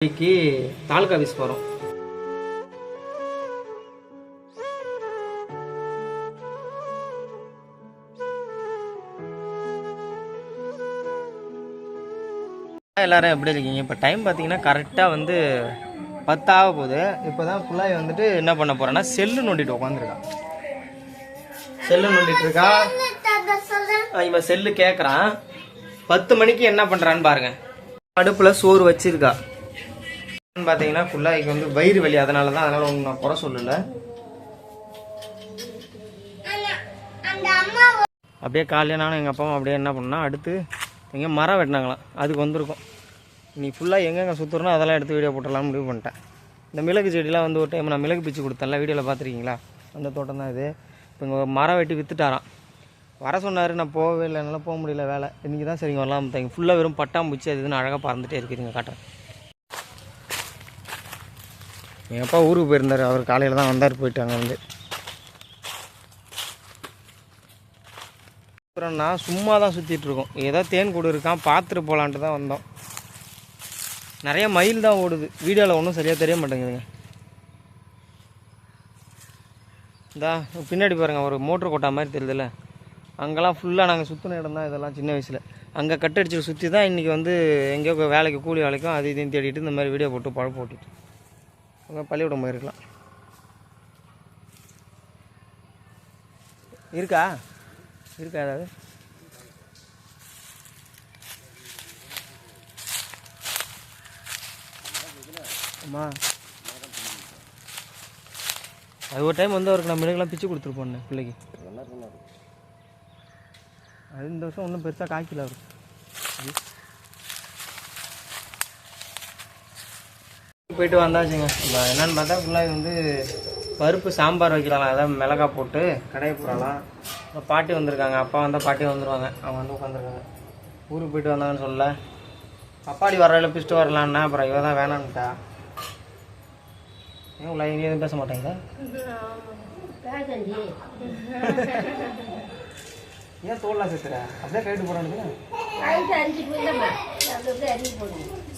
இன்னைக்கு தாலுக்கா ஆஃபீஸ் போகிறோம் எல்லாரும் எப்படி இருக்கீங்க? இப்போ டைம் பார்த்தீங்கன்னா கரெக்டாக வந்து பத்தாக போகுது. இப்போ தான் பிள்ளாய் வந்துட்டு என்ன பண்ண போகிறேன்னா செல்லு நோண்டிட்டு உட்காந்துருக்கான் செல்லு நோண்டிட்டு இருக்கா? இவன் செல்லு கேட்குறான் பத்து மணிக்கு என்ன பண்ணுறான்னு பாருங்க. அடுப்பில் சோறு வச்சிருக்கா. பார்த்தீங்கன்னா ஃபுல்லாக இங்கே வந்து வயிறு வலி. அதனால தான் அதனால் ஒன்றும் நான் குறை சொல்லலை. அப்படியே காலையில் நானும் எங்கள் அப்பாவும் அப்படியே என்ன பண்ணோம்னா அடுத்து எங்கே மரம் வெட்டினாங்களாம். அதுக்கு வந்திருக்கோம். நீ ஃபுல்லாக எங்கெங்கே சுற்றுறனோ அதெல்லாம் எடுத்து வீடியோ போட்டுடலாம்னு முடிவு பண்ணிட்டேன். இந்த மிளகு செடியெலாம் வந்து ஒரு டைம் நான் மிளகு பிச்சு கொடுத்தேன்ல வீடியோவில் பார்த்துருக்கீங்களா? அந்த தோட்டம் தான் இது. இப்போ இங்கே மரம் வெட்டி விற்றுட்டாராம் வர சொன்னார் நான் போகவே இல்லை என்னால் போக முடியல வேலை. இன்றைக்கி தான் சரிங்க வரலாம். தாங்க ஃபுல்லாக வெறும் பட்டாம்பூச்சி அது இதுன்னு அழகாக பறந்துகிட்டே இருக்குதுங்க காட்டுறேன் எங்கள் அப்பா ஊருக்கு போயிருந்தார். அவர் காலையில் தான் வந்தார் போயிட்டு அங்கே வந்து. அப்புறம் நான் சும்மா தான் சுற்றிட்டுருக்கோம் ஏதோ தேன் கூடு இருக்கான் பார்த்துட்டு போகலான்ட்டு தான் வந்தோம். நிறைய மயில் தான் ஓடுது. வீடியோவில் ஒன்றும் சரியாக தெரிய மாட்டேங்குதுங்க. இந்தா பின்னாடி பாருங்கள் ஒரு மோட்ரு கொட்டா மாதிரி தெரியுதுல்ல? அங்கெல்லாம் ஃபுல்லாக நாங்கள் சுற்றின இடம் தான் இதெல்லாம் சின்ன வயசில். அங்கே கட்டடிச்சு சுற்றி தான் இன்றைக்கி வந்து எங்கேயோ வேலைக்கு கூலி வேலைக்கும் அது இதையும் தேடிட்டு இந்த மாதிரி வீடியோ போட்டு பழப்பு போட்டுட்டு. பள்ளிக்கூடம் போயிருக்கலாம். இருக்கா? இருக்கா ஏதாவது? அம்மா. அது ஒரு டைம் வந்து அவருக்கு நான் மிளகுலாம் பிச்சு கொடுத்துருப்போண்ணே பிள்ளைக்கு. அது இந்த வருஷம் ஒன்றும் பெருசாக காய்க்கல அவருக்கு போயிட்டு வந்தாச்சுங்க. இப்போ என்னன்னு பார்த்தா ஃபுல்லாக வந்து பருப்பு சாம்பார் வைக்கலாம் அதான் மிளகா போட்டு கடையை போடலாம். பாட்டி வந்திருக்காங்க. அப்பா வந்தால் பாட்டி வந்துடுவாங்க அவங்க வந்து உட்காந்துருக்காங்க. ஊருக்கு போயிட்டு வந்தாங்கன்னு சொல்ல அப்பாடி வரையில பிஸ்ட்டு வரலான்னா அப்புறம் இவ தான் வேணான்ட்டா. ஏன் உள்ள இனி எதுவும் பேச மாட்டேங்குதா? ஏன் தோல்லாம் சேர்த்துற அப்படியே கைட்டு போடான்னு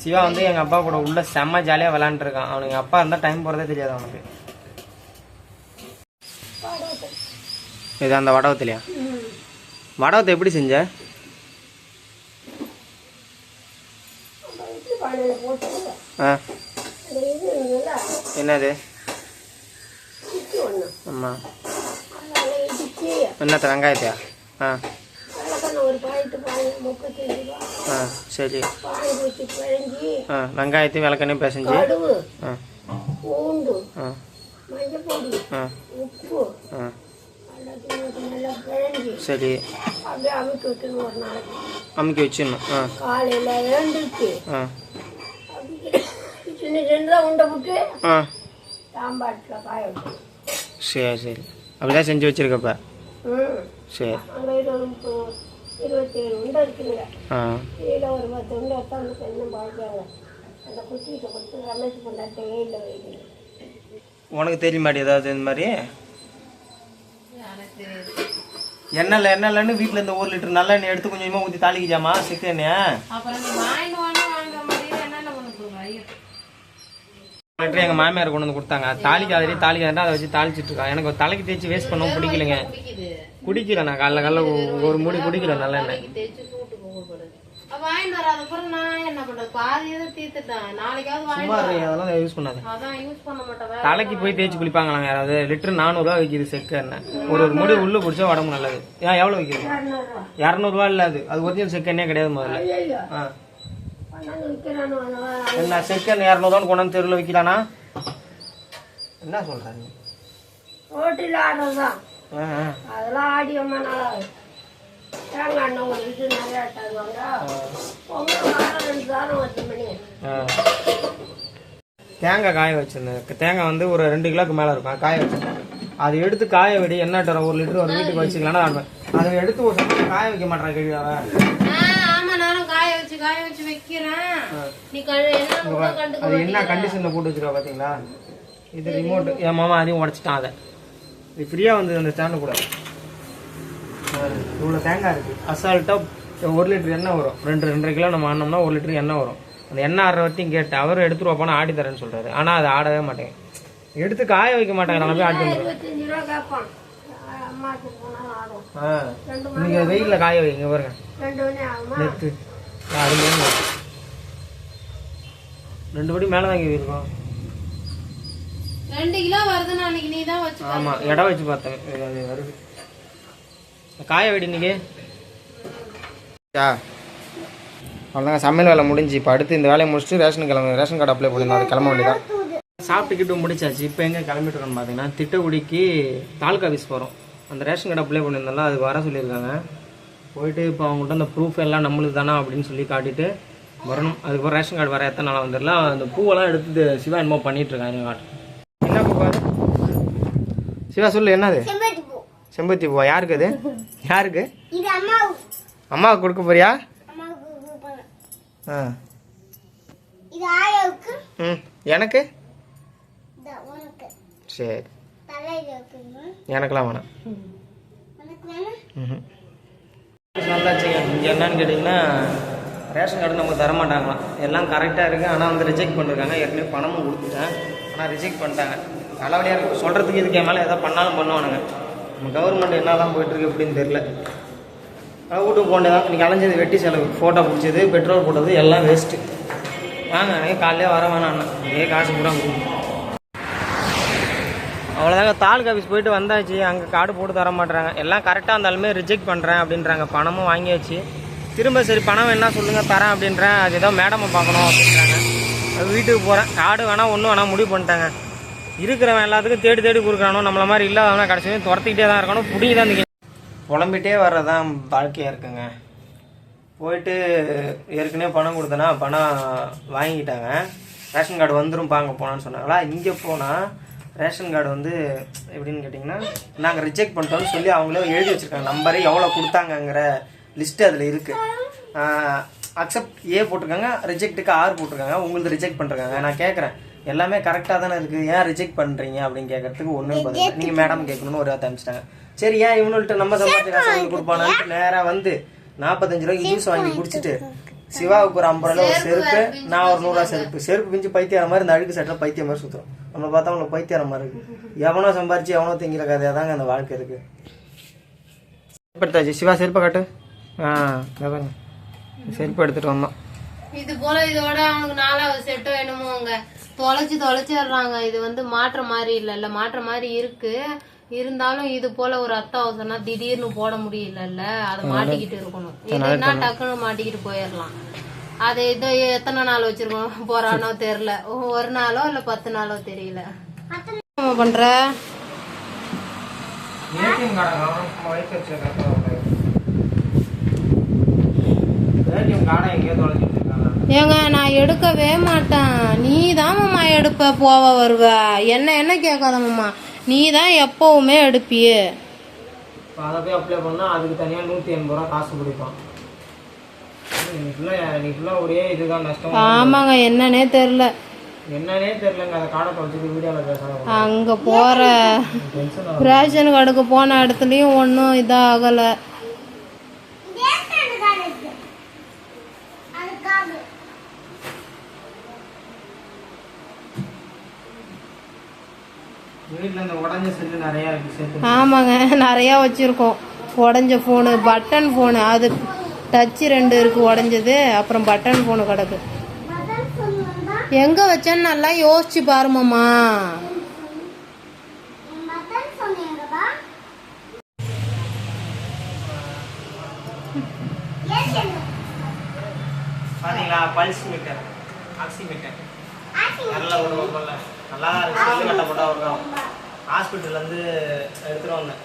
சிவா வந்து எங்கள் அப்பா கூட உள்ள செம்ம ஜாலியாக விளாண்டுருக்கான் அவனுக்கு எங்கள் அப்பா இருந்தால் டைம் போகிறதே தெரியாது அவனுக்கு. இது அந்த வடவத்துலையா? வடவத்தை எப்படி செஞ்ச? ஆ. என்னது? ஆமாம் என்னத்த வெங்காயத்தையா? ஆ. ஆ சரி. ஆ வெங்காயத்தையும் விளக்கண்ணையும் பிசைஞ்சு. ஆ. பூண்டு ஆ. மஞ்சப்பொடி ஆ. உப்பு ஆ. சரி. அப்படியே அமுக்கி விட்டுன்னு ஒரு நாளைக்கு. அமுக்கி வச்சிடணும். ஆ. காலையில் எழுந்துச்சு ஆ. சின்ன சின்னதாக உண்டை விட்டு ஆ. சாம்பாட்டில் காய விட்டு சரி சரி. அப்படிதான் செஞ்சு வச்சிருக்கப்ப. ம். சரி. இருபத்தேழு உண்டை இருக்குங்க ஆ. கீழே ஒரு பத்து உண்டை எடுத்தாந்து கொஞ்சம் பாய்க்காங்க அந்த குட்டிகிட்ட கொடுத்து ரமேஷ் கொண்டாட்ட வெயிலில் வைக்கணும் உனக்கு தெரியுமாடி ஏதாவது இந்த மாதிரி? எண்ணெயில் எண்ணெய்லன்னு வீட்டில் இந்த ஒரு லிட்டர் நல்லெண்ணெய் எடுத்து கொஞ்சமாக ஊற்றி தாளிக்கிச்சாமா சிக்கு எண்ணெய்? அப்புறம் நீ வாங்கிட்டு வாங்க வாங்க மாதிரி என்னென்ன பண்ண போறோம் ஐயோ. லிட்டர் எங்கள் மாமியார் கொண்டு வந்து கொடுத்தாங்க. தாளிக்காதே தாளிக்காதா அதை வச்சு தாளிச்சிட்டு இருக்கா. எனக்கு தலைக்கு தேய்ச்சி வேஸ்ட் பண்ணவும் பிடிக்கலைங்க. குடிக்கல நான் காலைல காலைல ஒரு மூடி கூட்டு போகக்கூடாது அப்ப வாங்கிட்டு வராத அப்புறம் நான் என்ன பண்றது? பாதி இதை தீர்த்துட்டேன். நாளைக்காவது வாங்கி சும்மா இரு, அதெல்லாம் யூஸ் பண்ணாத. அதான் யூஸ் பண்ண மாட்டேன். தலைக்கு போய் தேய்ச்சி குளிப்பாங்களாங்க யாராவது? லிட்டர் நானூறுரூவா விற்கிது செக்கு எண்ணெய். ஒரு ஒரு முடி உள்ளே பிடிச்சா உடம்பு நல்லது. ஏன் எவ்வளோ விற்கிது இரநூறுவா. இல்லை அது. அது ஒரிஜினல் செக்கு எண்ணெயே கிடையாது முதல்ல. ஆ. என்ன செக்கு எண்ணெய் இரநூறுவான்னு கொண்டாந்து தெருவில் விற்கிறானா என்ன ரோட்டில் ஆடுறதுதான். ஆ ஆ. அதெல்லாம் ஆடி அம்மா தேங்காய் எண்ணெய் ஒரு இது நிறையா தருவாங்க பொங்கல் வாரம் ரெண்டு தாரம் வச்ச மணி. ஆ. தேங்காய் காய வச்சிருந்தேன். தேங்காய் வந்து ஒரு ரெண்டு கிலோக்கு மேலே இருக்கும். காய வச்சிருந்தேன். அதை எடுத்து காய விடி. என்ன தரோம் ஒரு லிட்டர் ஒரு வீட்டுக்கு வச்சுக்கலாம்னா அதை எடுத்து ஒரு சமயம் காய வைக்க மாட்டேன் காய வச்சு காய வச்சு வைக்கிறேன். கண்டு அது என்ன கண்டிஷனில் போட்டு வச்சிருக்கா பார்த்தீங்களா இது ரிமோட் என் மாமா அதையும் உடச்சிட்டான் அதை. இது ஃப்ரீயாக வந்தது அந்த ஸ்டாண்டு கூட. இவ்வளோ தேங்காய் இருக்குது அசால்ட்டாக ஒரு லிட்டர் எண்ணெய் வரும். ரெண்டு ரெண்டரை கிலோ நம்ம ஆனோம்னா ஒரு லிட்டர் எண்ணெய் வரும். அந்த எண்ணெய் ஆடுற வரைக்கும் கேட்டேன் அவரும் எடுத்துட்டு போனா ஆடி தரேன்னு சொல்றாரு. ஆனா அது ஆடவே மாட்டேங்க. எடுத்து காய வைக்க மாட்டாங்க நான் போய் ஆடி போனால் ஆ இன்னைக்கு வெயில்ல காய வைங்க பாருங்க. ரெண்டு மணி ஆகுமா? நெத்து. மேல ரெண்டு படி மேலே வாங்கி இருக்கோம். ரெண்டு கிலோ வருதுன்னு அன்னைக்கு நீ தான் வச்சு ஆமா இடம் வச்சு பார்த்தேன். அது வருது. காய வெடி இன்னைக்கு. அவ்வளோதாங்க சமையல் வேலை முடிஞ்சு. இப்போ அடுத்து இந்த வேலையை முடிச்சுட்டு ரேஷன் கிளம்பு ரேஷன் கார்டு அப்ளை பண்ணிருந்தோம் அது கிளம்ப வேண்டியதான் சாப்பிட்டுக்கிட்டு முடிச்சாச்சு. இப்போ எங்கே கிளம்பிட்டு இருக்கோம்னு பார்த்தீங்கன்னா திட்டக்குடிக்கு தாலுக்கா ஆஃபீஸ் போகிறோம் அந்த ரேஷன் கார்டு அப்ளை பண்ணியிருந்தாலும் அதுக்கு வர சொல்லியிருக்காங்க. போயிட்டு இப்போ அவங்கள்ட்ட அந்த ப்ரூஃப் எல்லாம் நம்மளுக்கு தானா அப்படின்னு சொல்லி காட்டிட்டு வரணும். அதுக்கப்புறம் ரேஷன் கார்டு வர எத்தனை நாள் வந்துடல அந்த பூவெல்லாம் எடுத்து சிவா என்னமோ பண்ணிட்டு இருக்காங்க எங்கள் காட்டு பாரு. சிவா சொல்லு என்னது? செம்பருத்தி பூவா? யாருக்கு அது? யாருக்கு? அம்மாவுக்கு. கொடுக்க போறியா? ஆ. ம். எனக்கு? சரி. எனக்கெல்லாம் வேணாம். நல்லாச்சுங்க என்னன்னு கேட்டிங்கன்னா ரேஷன் கார்டு நமக்கு தர மாட்டாங்களாம் எல்லாம் கரெக்டாக இருக்குது ஆனால் வந்து ரிஜெக்ட் பண்ணிருக்காங்க. ஏற்கனவே பணமும் கொடுத்துட்டேன். ஆனால் ரிஜெக்ட் பண்ணிட்டாங்க. தலைவலியாக இருக்கும் சொல்கிறதுக்கு இதுக்கு மேலே எதாவது பண்ணாலும் பண்ணுவானுங்க. நம்ம கவர்மெண்ட் என்ன தான் போயிட்டுருக்கு அப்படின்னு தெரில ஆனால் வீட்டுக்கு போண்டதான் இன்றைக்கி அலைஞ்சது வெட்டி செலவு. ஃபோட்டோ பிடிச்சது பெட்ரோல் போட்டது எல்லாம் வேஸ்ட்டு வாங்க எனக்கு காலையிலே வர வேணாம் அண்ணா. இதே காசு கூட கொடுங்க. அவ்வளோதாங்க தாலுக்கா ஆஃபீஸ் போயிட்டு வந்தாச்சு. அங்கே கார்டு போட்டு தர மாட்டுறாங்க எல்லாம் கரெக்டாக இருந்தாலுமே ரிஜெக்ட் பண்ணுறேன் அப்படின்றாங்க. பணமும் வாங்கியாச்சு. திரும்ப சரி பணம் என்ன சொல்லுங்கள் தரேன் அப்படின்றேன். அது ஏதோ மேடமை பார்க்கணும் அப்படின்றாங்க. அது வீட்டுக்கு போகிறேன் கார்டு வேணால் ஒன்றும் வேணால் முடிவு பண்ணிட்டாங்க. இருக்கிறவன் எல்லாத்துக்கும் தேடி தேடி கொடுக்குறானோ நம்மள மாதிரி இல்லாதவனா கடைசி துரத்திக்கிட்டே தான் இருக்கணும். பிடிங்கி தான் இருந்தீங்க புலம்பிட்டே வர்றதான் வாழ்க்கையாக இருக்குங்க. போயிட்டு ஏற்கனவே பணம் கொடுத்தனா பணம் வாங்கிட்டாங்க ரேஷன் கார்டு வந்துடும் பாங்க போனான்னு சொன்னாங்களா? இங்கே போனால் ரேஷன் கார்டு வந்து எப்படின்னு கேட்டிங்கன்னா நாங்கள் ரிஜெக்ட் பண்ணிட்டோம்னு சொல்லி அவங்களே எழுதி வச்சுருக்காங்க. நம்பரே எவ்வளோ கொடுத்தாங்கங்கிற லிஸ்ட்டு அதில் இருக்குது அக்செப்ட் ஏ போட்டிருக்காங்க ரிஜெக்ட்டுக்கு ஆர் போட்டிருக்காங்க உங்களுக்கு ரிஜெக்ட் பண்ணிருக்காங்க. நான் கேட்குறேன் எல்லாமே கரெக்டாக தானே இருக்குது ஏன் ரிஜெக்ட் பண்ணுறீங்க அப்படின்னு கேட்கறதுக்கு ஒன்றும் பதில் நீங்கள் மேடம் கேட்கணும்னு ஒரு அமிச்சிட்டாங்க சரி ஏன் இவனுள்கிட்ட நம்ம சம்பாதிச்ச காசு அவங்களுக்கு நேராக வந்து நாற்பத்தஞ்சு ரூபாய்க்கு ஜூஸ் வாங்கி குடிச்சிட்டு சிவாவுக்கு ஒரு ஐம்பது ரூபா ஒரு செருப்பு நான் ஒரு நூறுரூவா செருப்பு. செருப்பு பிஞ்சு பைத்தியார மாதிரி இந்த அழுக்கு சட்டில் பைத்தியம் மாதிரி சுற்றுறோம் நம்ம பார்த்தா அவங்களுக்கு பைத்தியார மாதிரி இருக்கு. எவனோ சம்பாரிச்சு எவனோ திங்கிற கதையாக தாங்க அந்த வாழ்க்கை இருக்கு. செருப்பு எடுத்தாச்சு சிவா செருப்பை காட்டு. ஆ. செருப்பு எடுத்துட்டு வந்தோம். இது போல இதோட அவனுக்கு நாலாவது செட்டோ என்னமோங்க தொலைச்சு தொலைச்சிடுறாங்க. இது வந்து மாற்ற மாதிரி இல்லைல்ல மாற்ற மாதிரி இருக்கு. இருந்தாலும் இது போல ஒரு அத்தாவசம்னா திடீர்னு போட முடியலல்ல. அதை மாட்டிக்கிட்டு இருக்கணும். இதுனா டக்குன்னு மாட்டிக்கிட்டு போயிடலாம். அது இது எத்தனை நாள் வச்சிருக்கோம் போறானோ தெரியல. ஒரு நாளோ இல்ல பத்து நாளோ தெரியல. பண்ற? ஏங்க நான் எடுக்கவே மாட்டேன். எடுப்ப போவ வருவ. என்ன என்ன கேட்காத மாமா? நீ தான் எப்பவுமே எடுப்பியே. அதை போய் அப்ளை பண்ணால் அதுக்கு தனியாக நூற்றி எண்பது ரூபா காசு ஃபுல்லாக ஒரே இதுதான் நஷ்டம். ஆமாங்க என்னன்னே தெரில என்னன்னே காடை தொலைச்சிட்டு வீடியோவில் அங்க போற டென்ஷன் ரேஷன் கடைக்கு போன இடத்துலயும் ஒன்றும் இதாகல வீட்டில் இந்த உடஞ்ச செல்லு நிறையா இருக்குது சேர்த்து ஆமாங்க நிறையா வச்சிருக்கோம். உடஞ்ச ஃபோனு பட்டன் ஃபோனு அது டச்சு ரெண்டு இருக்கு உடஞ்சது அப்புறம் பட்டன் ஃபோனு கிடக்கு. எங்க வச்சேன்னு நல்லா யோசிச்சு பாருமாம்மா பார்த்தீங்களா பல்ஸ் மீட்டர் ஆக்சி மீட்டர் நல்ல நல்லா செல்லு கட்ட போட்டால் ஹாஸ்பிட்டல்லேருந்து எடுத்துகிட்டு வந்தேன்.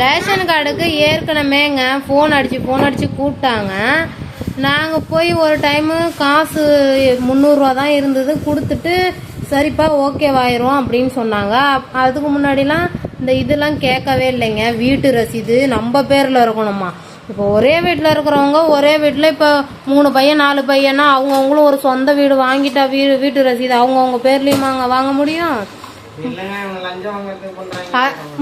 ரேஷன் கார்டுக்கு ஏற்கனவேங்க ஃபோன் அடித்து ஃபோன் அடித்து கூப்பிட்டாங்க. நாங்கள் போய் ஒரு டைமு காசு முந்நூறுரூவா தான் இருந்தது. கொடுத்துட்டு சரிப்பா ஓகேவாயிரும் அப்படின்னு சொன்னாங்க. அதுக்கு முன்னாடிலாம் இந்த இதெல்லாம் கேட்கவே இல்லைங்க. வீட்டு ரசீது நம்ம பேரில் இருக்கணுமா? இப்போ ஒரே வீட்டில் இருக்கிறவங்க ஒரே வீட்டில் இப்போ மூணு பையன் நாலு பையனா அவங்கவுங்களும் ஒரு சொந்த வீடு வாங்கிட்டா வீடு வீட்டு ரசீது அவங்கவுங்க பேர்லேயுமாங்க வாங்க முடியும்.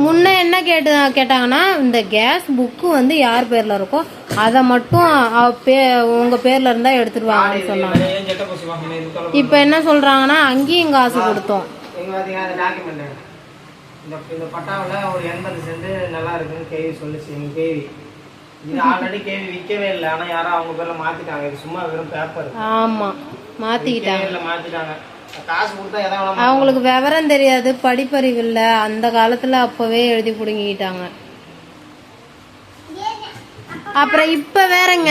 முன்ன என்ன கேட்டு கேட்டாங்கன்னா இந்த கேஸ் புக்கு வந்து யார் பேர்ல இருக்கோ அதை மட்டும் உங்க பேர்ல இருந்தா எடுத்துருவாங்கன்னு சொன்னாங்க. இப்ப என்ன சொல்றாங்கன்னா அங்கேயும் காசு கொடுத்தோம். இந்த பட்டாவில் ஒரு எண்பது சென்ட் நல்லா இருக்குன்னு கேவி சொல்லுச்சு எங்க கேவி. இது ஆல்ரெடி கேவி விற்கவே இல்லை. ஆனா யாரும் அவங்க பேர்ல மாத்திட்டாங்க. இது சும்மா வெறும் பேப்பர் ஆமா. மாத்திட்டாங்க. காசு கொடுத்தா எதை வேணாலும் அவங்களுக்கு விவரம் தெரியாது. படிப்பறிவு இல்ல. அந்த காலத்துல அப்பவே எழுதி புடுங்கிக்கிட்டாங்க. அப்புறம் இப்ப வேறங்க.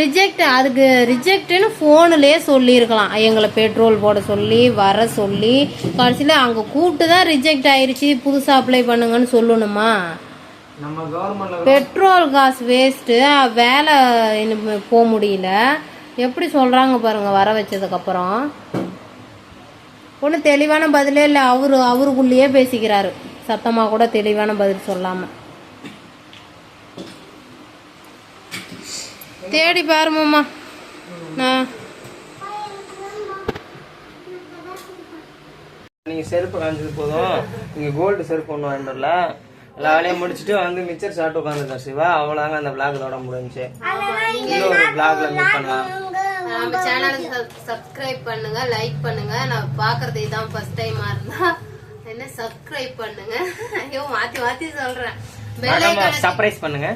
ரிஜெக்ட் அதுக்கு ரிஜெக்ட்னு போன்லயே சொல்லியிருக்கலாம். எங்களை பெட்ரோல் போட சொல்லி வர சொல்லி கடைசியில அங்க கூப்பிட்டு தான் ரிஜெக்ட் ஆயிருச்சு. புதுசா அப்ளை பண்ணுங்கன்னு சொல்லணுமா? பெட்ரோல் காசு வேஸ்ட்டு வேலை இன்னும் போக முடியல. எப்படி சொல்கிறாங்க பாருங்க வர வச்சதுக்கப்புறம் ஒன்றும் தெளிவான பதிலே இல்லை அவரு அவருக்குள்ளேயே பேசிக்கிறாரு. சத்தமாக கூட தெளிவான பதில் சொல்லாமல் தேடி பாருமாம்மா நான் நீங்க செருப்பு காமிச்சது போதும். நீங்க கோல்டு செருப்பு ஒன்று வாங்கிட்டு எல்லா வேலையும் முடிச்சுட்டு வந்து மிச்சர் சாப்பிட்டு உட்காந்துருக்கேன் சிவா. அவ்வளோதாங்க அந்த பிளாக்லோட முடிஞ்சு. இன்னொரு பிளாக்ல மீட் பண்ணலாம். நம்ம சேனலுக்கு சப்ஸ்கிரைப் பண்ணுங்க லைக் பண்ணுங்க. நான் பார்க்கறது இதான் ஃபர்ஸ்ட் டைமா இருந்தா. என்ன சப்ஸ்கிரைப் பண்ணுங்க? ஐயோ மாத்தி மாத்தி சொல்றேன். சர்ப்ரைஸ் பண்ணுங்க.